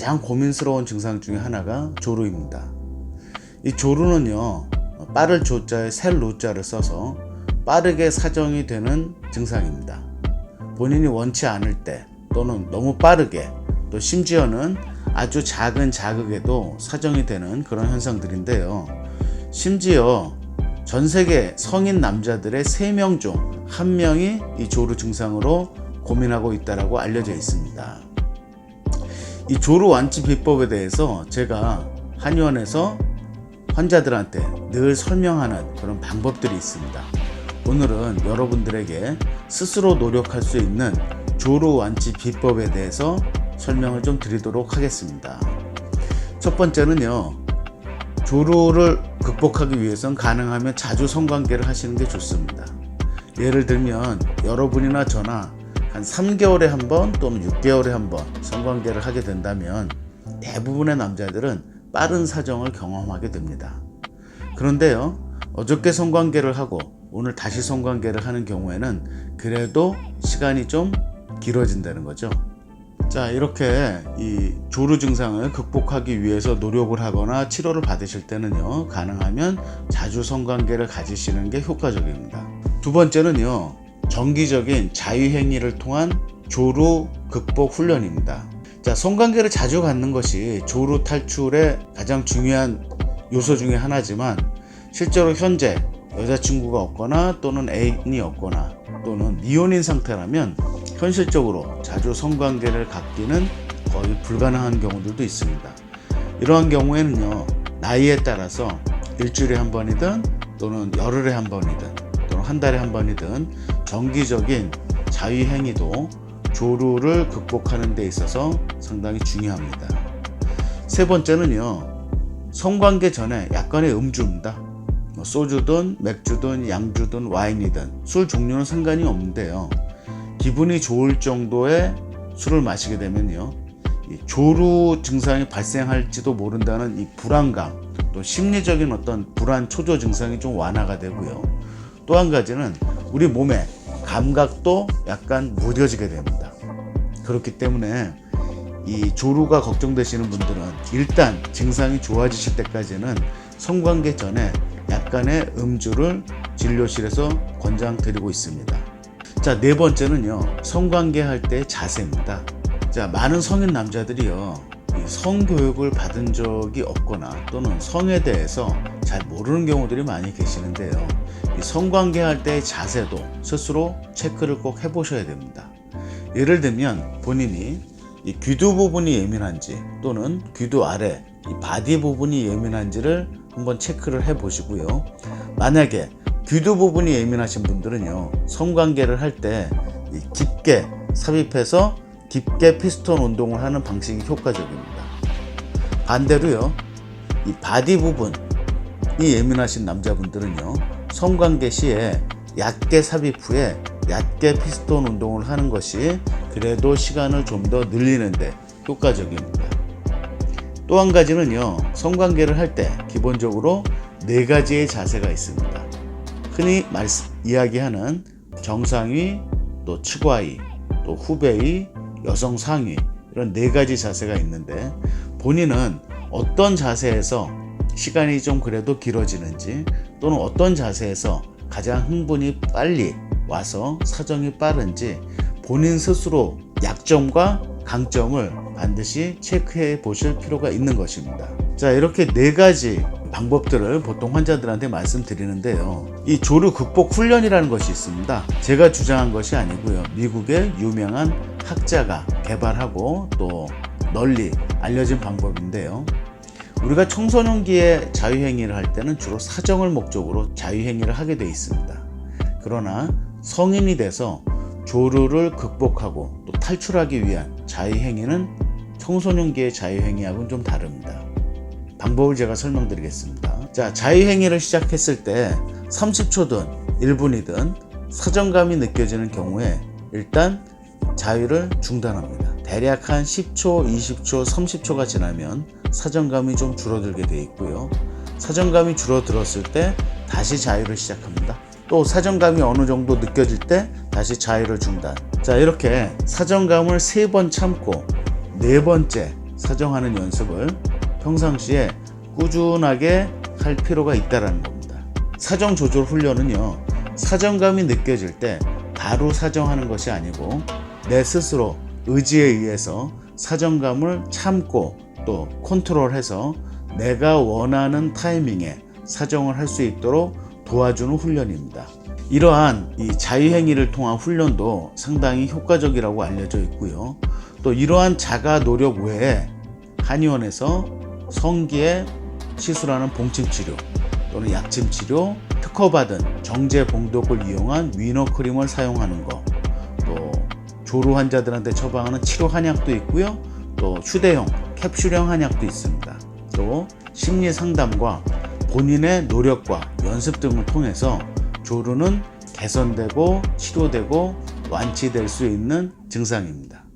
가장 고민스러운 증상 중에 하나가 조루입니다. 이 조루는요, 빠를 조자에 셀 로자를 써서 빠르게 사정이 되는 증상입니다. 본인이 원치 않을 때 또는 너무 빠르게 또 심지어는 아주 작은 자극에도 사정이 되는 그런 현상들인데요. 심지어 전 세계 성인 남자들의 3명 중 1명이 이 조루 증상으로 고민하고 있다고 알려져 있습니다. 이 조루 완치 비법에 대해서 제가 한의원에서 환자들한테 늘 설명하는 그런 방법들이 있습니다. 오늘은 여러분들에게 스스로 노력할 수 있는 조루 완치 비법에 대해서 설명을 좀 드리도록 하겠습니다. 첫 번째는요, 조루를 극복하기 위해선 가능하면 자주 성관계를 하시는 게 좋습니다. 예를 들면 여러분이나 저나 한 3개월에 한 번 또는 6개월에 한 번 성관계를 하게 된다면 대부분의 남자들은 빠른 사정을 경험하게 됩니다. 그런데요, 어저께 성관계를 하고 오늘 다시 성관계를 하는 경우에는 그래도 시간이 좀 길어진다는 거죠. 자, 이렇게 이 조루 증상을 극복하기 위해서 노력을 하거나 치료를 받으실 때는요, 가능하면 자주 성관계를 가지시는 게 효과적입니다. 두 번째는요, 정기적인 자유행위를 통한 조루 극복 훈련입니다. 자, 성관계를 자주 갖는 것이 조루 탈출의 가장 중요한 요소 중에 하나지만 실제로 현재 여자친구가 없거나 또는 애인이 없거나 또는 미혼인 상태라면 현실적으로 자주 성관계를 갖기는 거의 불가능한 경우들도 있습니다. 이러한 경우에는요, 나이에 따라서 일주일에 한 번이든 또는 열흘에 한 번이든 한 달에 한 번이든 정기적인 자위행위도 조루를 극복하는 데 있어서 상당히 중요합니다. 세 번째는요, 성관계 전에 약간의 음주입니다. 뭐 소주든 맥주든 양주든 와인이든 술 종류는 상관이 없는데요. 기분이 좋을 정도의 술을 마시게 되면요. 이 조루 증상이 발생할지도 모른다는 이 불안감, 또 심리적인 어떤 불안 초조 증상이 좀 완화가 되고요. 또 한 가지는 우리 몸의 감각도 약간 무뎌지게 됩니다. 그렇기 때문에 이 조루가 걱정되시는 분들은 일단 증상이 좋아지실 때까지는 성관계 전에 약간의 음주를 진료실에서 권장드리고 있습니다. 자, 네 번째는요. 성관계 할 때 자세입니다. 자, 많은 성인 남자들이요. 이 성교육을 받은 적이 없거나 또는 성에 대해서 잘 모르는 경우들이 많이 계시는데요. 이 성관계 할 때의 자세도 스스로 체크를 꼭 해보셔야 됩니다. 예를 들면 본인이 이 귀두 부분이 예민한지 또는 귀두 아래 이 바디 부분이 예민한지를 한번 체크를 해 보시고요. 만약에 귀두 부분이 예민하신 분들은요, 성관계를 할 때 깊게 삽입해서 깊게 피스톤 운동을 하는 방식이 효과적입니다. 반대로요, 이 바디 부분이 예민하신 남자분들은요, 성관계 시에 얕게 삽입 후에 얕게 피스톤 운동을 하는 것이 그래도 시간을 좀 더 늘리는데 효과적입니다. 또 한 가지는요, 성관계를 할 때 기본적으로 네 가지의 자세가 있습니다. 흔히 말씀, 이야기하는 정상위, 또 측와위, 또 후배위, 여성 상위 이런 네 가지 자세가 있는데 본인은 어떤 자세에서 시간이 좀 그래도 길어지는지 또는 어떤 자세에서 가장 흥분이 빨리 와서 사정이 빠른지 본인 스스로 약점과 강점을 반드시 체크해 보실 필요가 있는 것입니다. 자, 이렇게 네 가지 방법들을 보통 환자들한테 말씀드리는데요. 이 조류 극복 훈련이라는 것이 있습니다. 제가 주장한 것이 아니고요. 미국의 유명한 학자가 개발하고 또 널리 알려진 방법인데요. 우리가 청소년기에 자유행위를 할 때는 주로 사정을 목적으로 자유행위를 하게 돼 있습니다. 그러나 성인이 돼서 조류를 극복하고 또 탈출하기 위한 자유행위는 청소년기의 자유행위하고는 좀 다릅니다. 방법을 제가 설명드리겠습니다. 자, 자유행위를 시작했을 때 30초든 1분이든 사정감이 느껴지는 경우에 일단 자유를 중단합니다. 대략 한 10초, 20초, 30초가 지나면 사정감이 좀 줄어들게 되어 있고요. 사정감이 줄어들었을 때 다시 자유를 시작합니다. 또 사정감이 어느 정도 느껴질 때 다시 자유를 중단. 자, 이렇게 사정감을 세 번 참고 네 번째 사정하는 연습을 평상시에 꾸준하게 할 필요가 있다라는 겁니다. 사정 조절 훈련은요, 사정감이 느껴질 때 바로 사정하는 것이 아니고 내 스스로 의지에 의해서 사정감을 참고 또 컨트롤해서 내가 원하는 타이밍에 사정을 할 수 있도록 도와주는 훈련입니다. 이러한 이 자유행위를 통한 훈련도 상당히 효과적이라고 알려져 있고요. 또 이러한 자가 노력 외에 한의원에서 성기에 시술하는 봉침 치료 또는 약침 치료, 특허받은 정제 봉독을 이용한 위너 크림을 사용하는 것, 또 조루 환자들한테 처방하는 치료 한약도 있고요. 또 휴대용 캡슐형 한약도 있습니다. 또 심리 상담과 본인의 노력과 연습 등을 통해서 조루는 개선되고 치료되고 완치될 수 있는 증상입니다.